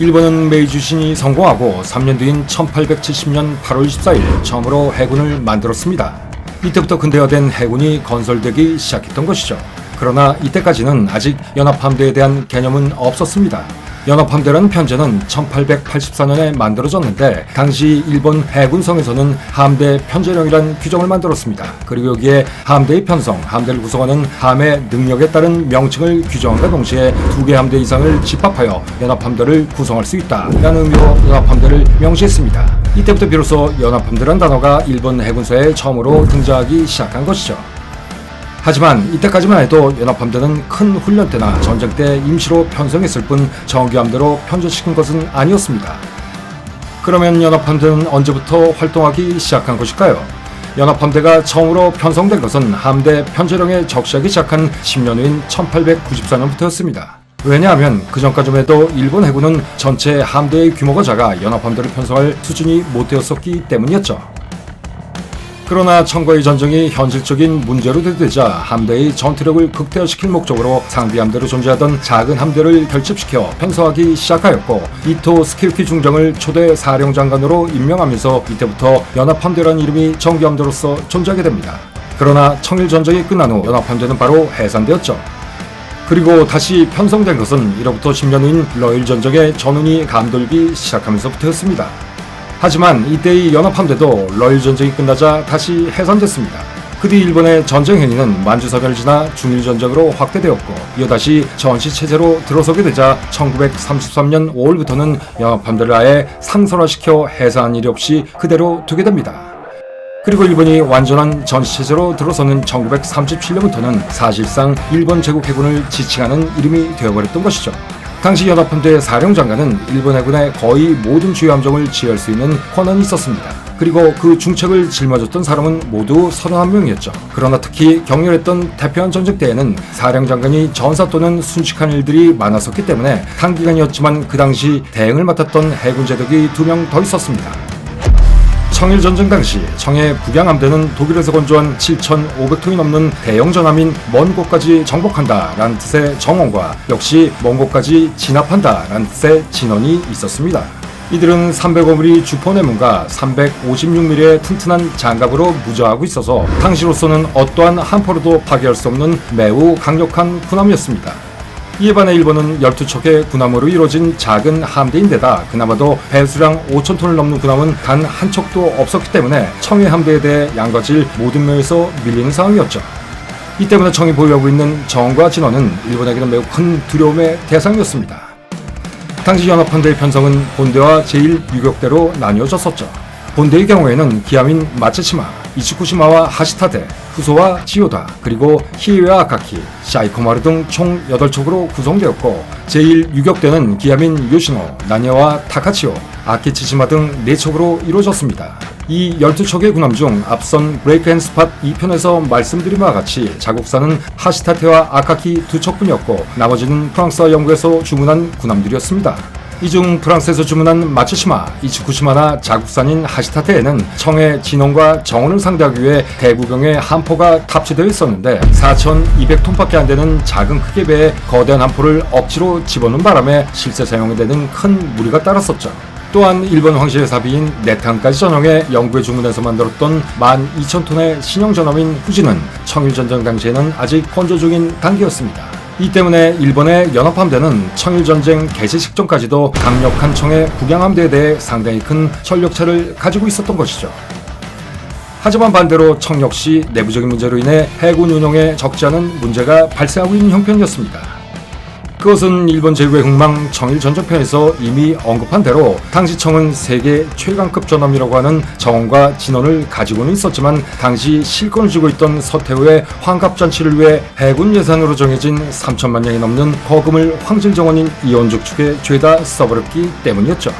일본은 메이주신이 성공하고 3년 뒤인 1870년 8월 24일 처음으로 해군을 만들었습니다. 이때부터 근대화된 해군이 건설되기 시작했던 것이죠. 그러나 이때까지는 아직 연합함대에 대한 개념은 없었습니다. 연합함대라는 편제는 1884년에 만들어졌는데 당시 일본 해군성에서는 함대 편제령이란 규정을 만들었습니다. 그리고 여기에 함대의 편성, 함대를 구성하는 함의 능력에 따른 명칭을 규정함과 동시에 두 개 함대 이상을 집합하여 연합함대를 구성할 수 있다라는 의미로 연합함대를 명시했습니다. 이때부터 비로소 연합함대란 단어가 일본 해군서에 처음으로 등장하기 시작한 것이죠. 하지만 이때까지만 해도 연합함대는 큰 훈련 때나 전쟁 때 임시로 편성했을 뿐 정규함대로 편제시킨 것은 아니었습니다. 그러면 연합함대는 언제부터 활동하기 시작한 것일까요? 연합함대가 처음으로 편성된 것은 함대 편제령에 적시하기 시작한 10년 후인 1894년부터였습니다. 왜냐하면 그 전까지만 해도 일본 해군은 전체 함대의 규모가 작아 연합함대를 편성할 수준이 못 되었었기 때문이었죠. 그러나 청과의 전쟁이 현실적인 문제로 되자 함대의 전투력을 극대화시킬 목적으로 상비 함대로 존재하던 작은 함대를 결집시켜 편성하기 시작하였고 이토 스키우키 중장을 초대 사령장관으로 임명하면서 이때부터 연합함대라는 이름이 정규함대로서 존재하게 됩니다. 그러나 청일 전쟁이 끝난 후 연합함대는 바로 해산되었죠. 그리고 다시 편성된 것은 이로부터 10년 후인 러일 전쟁의 전운이 감돌기 시작하면서부터였습니다. 하지만 이때의 연합함대도 러일 전쟁이 끝나자 다시 해산됐습니다. 그 뒤 일본의 전쟁 행위는 만주사변을 지나 중일 전쟁으로 확대되었고 이어 다시 전시 체제로 들어서게 되자 1933년 5월부터는 연합함대를 아예 상설화시켜 해산한 일이 없이 그대로 두게 됩니다. 그리고 일본이 완전한 전시 체제로 들어서는 1937년부터는 사실상 일본 제국 해군을 지칭하는 이름이 되어버렸던 것이죠. 당시 연합함대 사령장관은 일본 해군의 거의 모든 주요 함정을 지휘할 수 있는 권한이 있었습니다. 그리고 그 중책을 짊어졌던 사람은 모두 31명이었죠. 그러나 특히 격렬했던 태평양 전쟁 때에는 사령장관이 전사 또는 순직한 일들이 많았었기 때문에 단기간이었지만 그 당시 대응을 맡았던 해군 제독이 두 명 더 있었습니다. 청일 전쟁 당시 청해 북양함대는 독일에서 건조한 7,500톤이 넘는 대형 전함인 먼 곳까지 정복한다 라는 뜻의 정원과 역시 먼 곳까지 진압한다 라는 뜻의 진원이 있었습니다. 이들은 305mm 주포내문과 356mm의 튼튼한 장갑으로 무장하고 있어서 당시로서는 어떠한 한포로도 파괴할 수 없는 매우 강력한 군함이었습니다. 이에 반해 일본은 12척의 군함으로 이루어진 작은 함대인데다 그나마도 배수량 5천톤을 넘는 군함은 단 한 척도 없었기 때문에 청해 함대에 대해 양과질 모든 면에서 밀리는 상황이었죠. 이 때문에 청이 보유하고 있는 정과 진원은 일본에게는 매우 큰 두려움의 대상이었습니다. 당시 연합함대의 편성은 본대와 제1유격대로 나뉘어졌었죠. 본대의 경우에는 기함인 마츠시마, 이츠쿠시마와 하시타대, 후소와 지오다, 그리고 히에와 아카키, 사이코마루 등 총 8척으로 구성되었고 제1 유격대는 기함인 요시노, 나니와 타카치오, 아키치시마 등 4척으로 이루어졌습니다. 이 12척의 군함 중 앞선 브레이크 앤 스팟 2편에서 말씀드린 바와 같이 자국사는 하시타테와 아카키 두 척뿐이었고 나머지는 프랑스와 영국에서 주문한 군함들이었습니다. 이중 프랑스에서 주문한 마츠시마, 이츠쿠시마나 자국산인 하시타테에는 청해 진원과 정원을 상대하기 위해 대구경의 함포가 탑재되어 있었는데 4,200톤밖에 안 되는 작은 크기에 비해 거대한 함포를 억지로 집어넣은 바람에 실제 사용에 되는 큰 무리가 따랐었죠. 또한 일본 황실의 사비인 네탄까지 전용해 영국의 주문에서 만들었던 12,000톤의 신형 전함인 후지는 청일전쟁 당시에는 아직 건조 중인 단계였습니다. 이 때문에 일본의 연합함대는 청일전쟁 개시 직전까지도 강력한 청의 북양함대에 대해 상당히 큰 전력차를 가지고 있었던 것이죠. 하지만 반대로 청 역시 내부적인 문제로 인해 해군 운용에 적지 않은 문제가 발생하고 있는 형편이었습니다. 그것은 일본 제국의 흥망 청일 전쟁편에서 이미 언급한 대로 당시 청은 세계 최강급 전함이라고 하는 정원과 진원을 가지고는 있었지만 당시 실권을 쥐고 있던 서태후의 환갑 잔치를 위해 해군 예산으로 정해진 3천만 명이 넘는 거금을 황실 정원인 이원죽 측에 죄다 써버렸기 때문이었죠.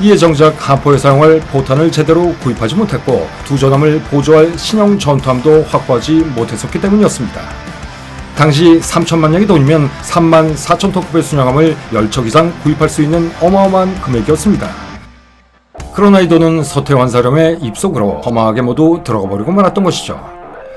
이에 정작 한포에 사용할 포탄을 제대로 구입하지 못했고 두 전함을 보조할 신형 전투함도 확보하지 못했었기 때문이었습니다. 당시 3천만 명이 돈이면 3만 4천 톤급의 순양함을 10척 이상 구입할 수 있는 어마어마한 금액이었습니다. 그러나 이 돈은 서태환 사령의 입속으로 허망하게 모두 들어가 버리고 말았던 것이죠.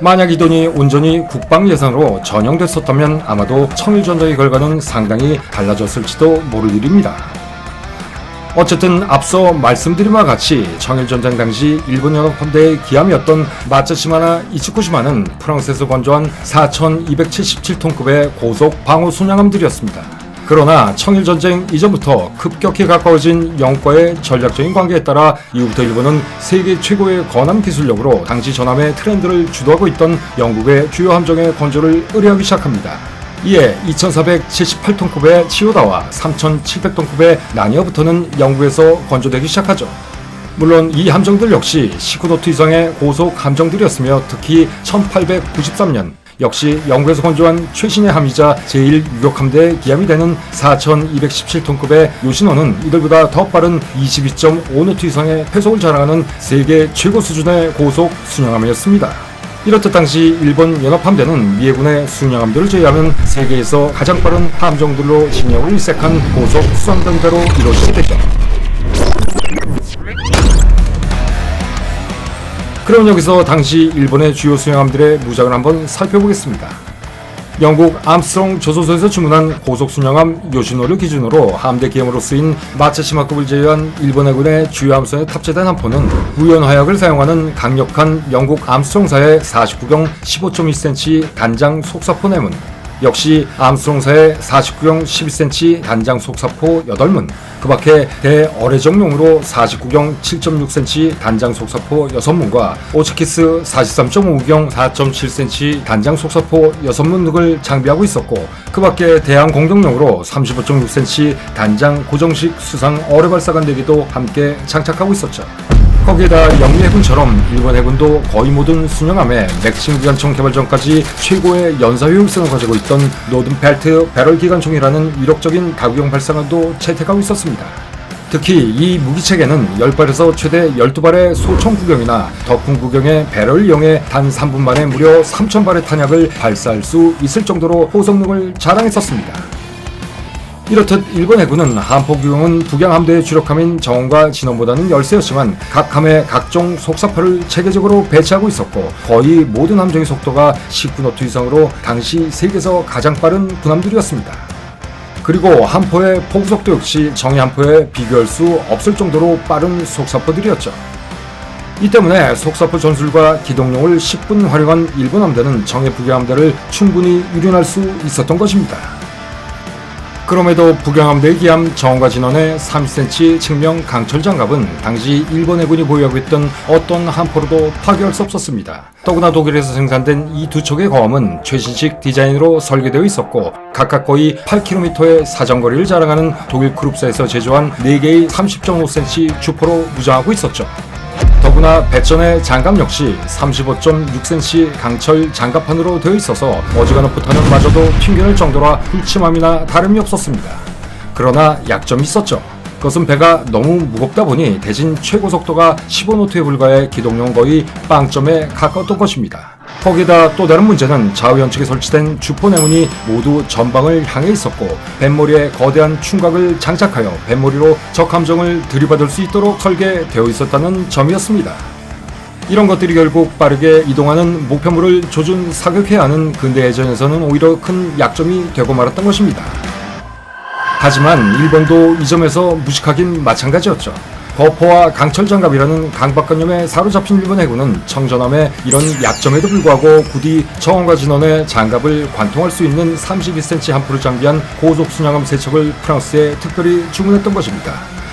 만약 이 돈이 온전히 국방 예산으로 전용됐었다면 아마도 청일전쟁의 결과는 상당히 달라졌을지도 모를 일입니다. 어쨌든 앞서 말씀드린 바와 같이 청일전쟁 당시 일본 연합함대의 기함이었던 마츠시마나 이츠쿠시마는 프랑스에서 건조한 4277톤급의 고속 방어 순양함들이었습니다. 그러나 청일전쟁 이전부터 급격히 가까워진 영과의 전략적인 관계에 따라 이후부터 일본은 세계 최고의 건함 기술력으로 당시 전함의 트렌드를 주도하고 있던 영국의 주요 함정의 건조를 의뢰하기 시작합니다. 이에 2478톤급의 치오다와 3700톤급의 나니어부터는 영국에서 건조되기 시작하죠. 물론 이 함정들 역시 19노트 이상의 고속 함정들이었으며 특히 1893년 역시 영국에서 건조한 최신의 함이자 제1유격함대 기함이 되는 4217톤급의 요시노는 이들보다 더 빠른 22.5노트 이상의 회속을 자랑하는 세계 최고 수준의 고속 순양함이었습니다. 이렇듯 당시 일본 연합함대는 미해군의 순양함들을 제외하면 세계에서 가장 빠른 함정들로 진영을 일색한 고속 수상단대로 이루어지게 되죠. 그럼 여기서 당시 일본의 주요 수영함들의 무장을 한번 살펴보겠습니다. 영국 암스트롱 조소서에서 주문한 고속 순양함 요시노를 기준으로 함대 기함으로 쓰인 마츠시마급을 제외한 일본 해군의 주요 함선에 탑재된 함포는 무연 화약을 사용하는 강력한 영국 암스트롱사의 49경 15.1cm 단장 속사포 내문 역시 암스트롱사의 49경 12cm 단장 속사포 8문 그 밖에 대어뢰정용으로 49경 7.6cm 단장 속사포 6문과 오츠키스 43.5경 4.7cm 단장 속사포 6문 등을 장비하고 있었고 그 밖에 대항 공격용으로 35.6cm 단장 고정식 수상 어뢰발사관 대기도 함께 장착하고 있었죠. 거기에다 영미 해군처럼 일본 해군도 거의 모든 순영함에 맥심 기관총 개발 전까지 최고의 연사 효율성을 가지고 있던 노든펠트 배럴 기관총이라는 위력적인 다구형 발사관도 채택하고 있었습니다. 특히 이 무기체계는 10발에서 최대 12발의 소총 구경이나 덕분 구경의 배럴을 이용해 단 3분 만에 무려 3000발의 탄약을 발사할 수 있을 정도로 호성능을 자랑했었습니다. 이렇듯 일본 해군은 함포 규형은 북양함대의 주력함인 정원과 진원보다는 열세였지만 각 함에 각종 속사포를 체계적으로 배치하고 있었고 거의 모든 함정의 속도가 19노트 이상으로 당시 세계에서 가장 빠른 군함들이었습니다. 그리고 함포의 포구속도 역시 정예 함포에 비교할 수 없을 정도로 빠른 속사포들이었죠. 이 때문에 속사포 전술과 기동용을 10분 활용한 일본 함대는 정예 북양함대를 충분히 유린할 수 있었던 것입니다. 그럼에도 북양함대 기함 정원과 진원의 30cm 측명 강철 장갑은 당시 일본 해군이 보유하고 있던 어떤 함포로도 파괴할 수 없었습니다. 더구나 독일에서 생산된 이 두 척의 거함은 최신식 디자인으로 설계되어 있었고 각각 거의 8km의 사정거리를 자랑하는 독일 크룹사에서 제조한 4개의 30.5cm 주포로 무장하고 있었죠. 더구나 배전의 장갑 역시 35.6cm 강철 장갑판으로 되어 있어서 어지간한 포탄은 마저도 튕겨낼 정도라 훌침함이나 다름이 없었습니다. 그러나 약점이 있었죠. 그것은 배가 너무 무겁다 보니 대신 최고 속도가 15노트에 불과해 기동용 거의 빵점에 가까웠던 것입니다. 거기다 또 다른 문제는 좌우연측에 설치된 주포 내문이 모두 전방을 향해 있었고 뱃머리에 거대한 충각을 장착하여 뱃머리로 적 함정을 들이받을 수 있도록 설계되어 있었다는 점이었습니다. 이런 것들이 결국 빠르게 이동하는 목표물을 조준 사격해야 하는 근대 예전에서는 오히려 큰 약점이 되고 말았던 것입니다. 하지만 일본도 이 점에서 무식하긴 마찬가지였죠. 거포와 강철 장갑이라는 강박관념에 사로잡힌 일본 해군은 청전함의 이런 약점에도 불구하고 부디 정원과 진원의 장갑을 관통할 수 있는 32cm 함포를 장비한 고속 순양함 세 척을 프랑스에 특별히 주문했던 것입니다.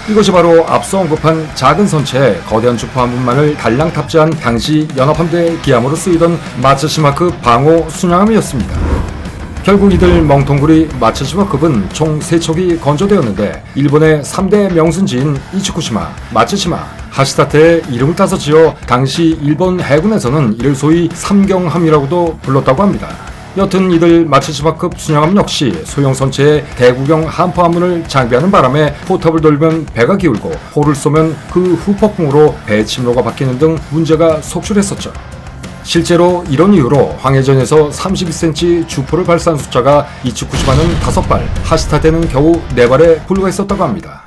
이것이 바로 앞서 언급한 작은 선체에 거대한 주포 한 분만을 달랑 탑재한 당시 연합함대 기함으로 쓰이던 마츠시마크 방호 순양함이었습니다. 결국 이들 멍텅구리 마츠시마 급은 총 3척이 건조되었는데 일본의 3대 명순지인 이츠쿠시마, 마츠시마, 하시타테의 이름을 따서 지어 당시 일본 해군에서는 이를 소위 삼경함이라고도 불렀다고 합니다. 여튼 이들 마츠시마급 순양함 역시 소형 선체에 대구경 함포 함문을 장비하는 바람에 포탑을 돌면 배가 기울고 포를 쏘면 그 후폭풍으로 배 침로가 바뀌는 등 문제가 속출했었죠. 실제로 이런 이유로 황해전에서 32cm 주포를 발사한 숫자가 이츠쿠시마는 5발, 하시타데는 겨우 4발에 불과했었다고 합니다.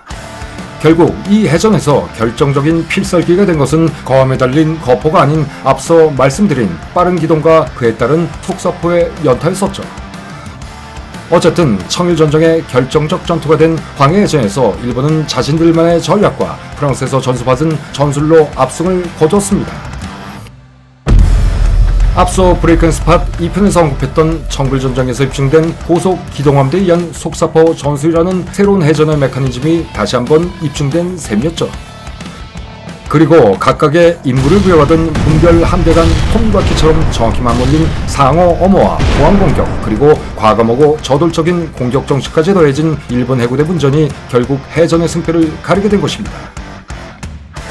결국 이 해전에서 결정적인 필살기가 된 것은 거함에 달린 거포가 아닌 앞서 말씀드린 빠른 기동과 그에 따른 속사포의 연타였었죠. 어쨌든 청일전쟁의 결정적 전투가 된 광해해전에서 일본은 자신들만의 전략과 프랑스에서 전수받은 전술로 압승을 거뒀습니다. 앞서 브레이큰 스팟 2편에서 언급했던 청글전쟁에서 입증된 고속 기동함대에 의한 속사포 전술이라는 새로운 해전의 메커니즘이 다시 한번 입증된 셈이었죠. 그리고 각각의 임무를 부여받은 분별 함대 간 톱니바퀴처럼 정확히 맞물린 상어 어머와 보안 공격 그리고 과감하고 저돌적인 공격 정신까지 더해진 일본 해군의 분전이 결국 해전의 승패를 가리게 된 것입니다.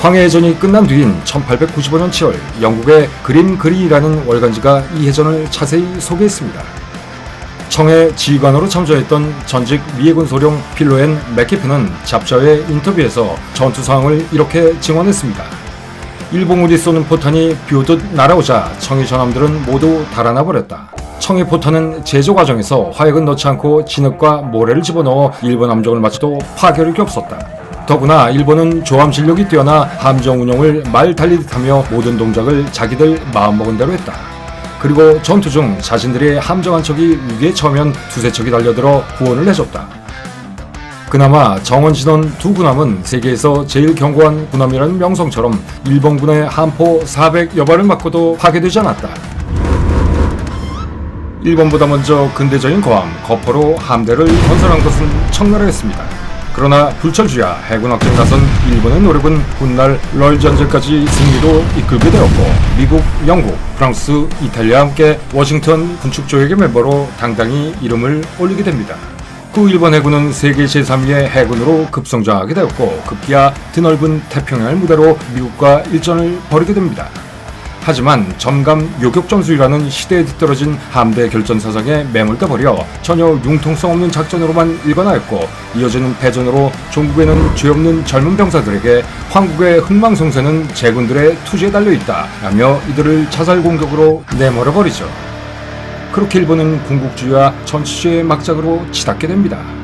황해해전이 끝난 뒤인 1895년 7월 영국의 그림 그리라는 월간지가 이 해전을 자세히 소개했습니다. 청해 지휘관으로 참전했던 전직 미해군 소령 필로엔 맥키프는 잡저의 인터뷰에서 전투 상황을 이렇게 증언했습니다. 일본군이 쏘는 포탄이 비오듯 날아오자 청해 전함들은 모두 달아나 버렸다. 청해 포탄은 제조 과정에서 화약은 넣지 않고 진흙과 모래를 집어넣어 일본 함정을 맞춰도 파괴력이 없었다. 더구나 일본은 조함 실력이 뛰어나 함정 운용을 말 달리듯 하며 모든 동작을 자기들 마음먹은 대로 했다. 그리고 전투 중 자신들의 함정 한 척이 위기에 처하면 두세 척이 달려들어 구원을 해줬다. 그나마 정원 진원 두 군함은 세계에서 제일 견고한 군함이라는 명성처럼 일본군의 함포 400여 발을 맞고도 파괴되지 않았다. 일본보다 먼저 근대적인 거함 거포로 함대를 건설한 것은 청나라였습니다. 그러나 불철주야 해군 확장에 나선 일본의 노력은 훗날 럴 전쟁까지 승리로 이끌게 되었고 미국, 영국, 프랑스, 이탈리아와 함께 워싱턴 군축 조약의 멤버로 당당히 이름을 올리게 됩니다. 그 일본 해군은 세계 제3위의 해군으로 급성장하게 되었고 급기야 드넓은 태평양을 무대로 미국과 일전을 벌이게 됩니다. 하지만 점감 요격 전술이라는 시대에 뒤떨어진 함대 결전 사상에 매몰돼 버려 전혀 융통성 없는 작전으로만 일관하였고 이어지는 패전으로 종국에는 죄 없는 젊은 병사들에게 황국의 흥망성쇠는 제군들의 투지에 달려 있다 라며 이들을 자살 공격으로 내몰아 버리죠. 그렇게 일본은 군국주의와 전치주의의 막장으로 치닫게 됩니다.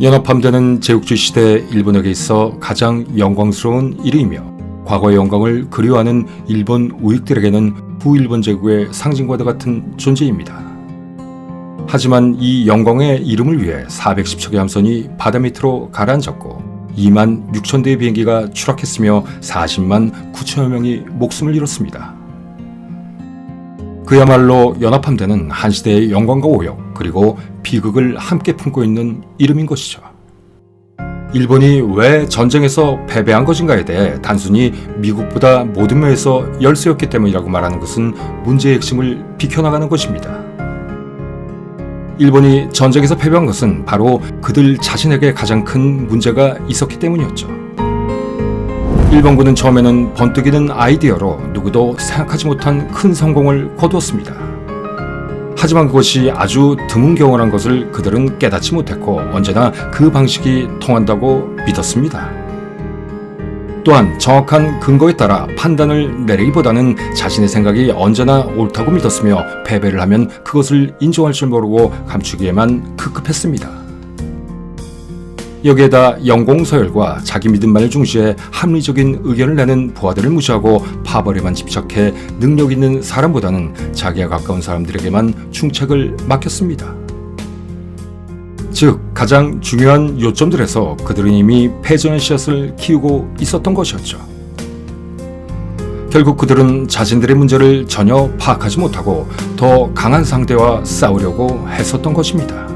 연합함대는 제국주의 시대 일본에게 있어 가장 영광스러운 일이며 과거의 영광을 그리워하는 일본 우익들에게는 후일본 제국의 상징과도 같은 존재입니다. 하지만 이 영광의 이름을 위해 410척의 함선이 바다 밑으로 가라앉았고 2만 6천 대의 비행기가 추락했으며 40만 9천여 명이 목숨을 잃었습니다. 그야말로 연합함대는 한 시대의 영광과 오역 그리고 비극을 함께 품고 있는 이름인 것이죠. 일본이 왜 전쟁에서 패배한 것인가에 대해 단순히 미국보다 모든 면에서 열세였기 때문이라고 말하는 것은 문제의 핵심을 비켜나가는 것입니다. 일본이 전쟁에서 패배한 것은 바로 그들 자신에게 가장 큰 문제가 있었기 때문이었죠. 일본군은 처음에는 번뜩이는 아이디어로 누구도 생각하지 못한 큰 성공을 거두었습니다. 하지만 그것이 아주 드문 경우란 것을 그들은 깨닫지 못했고 언제나 그 방식이 통한다고 믿었습니다. 또한 정확한 근거에 따라 판단을 내리기보다는 자신의 생각이 언제나 옳다고 믿었으며 패배를 하면 그것을 인정할 줄 모르고 감추기에만 급급했습니다. 여기에다 영공서열과 자기 믿음만을 중시해 합리적인 의견을 내는 부하들을 무시하고 파벌에만 집착해 능력 있는 사람보다는 자기와 가까운 사람들에게만 충책을 맡겼습니다. 즉 가장 중요한 요점들에서 그들은 이미 패전의 씨앗을 키우고 있었던 것이었죠. 결국 그들은 자신들의 문제를 전혀 파악하지 못하고 더 강한 상대와 싸우려고 했었던 것입니다.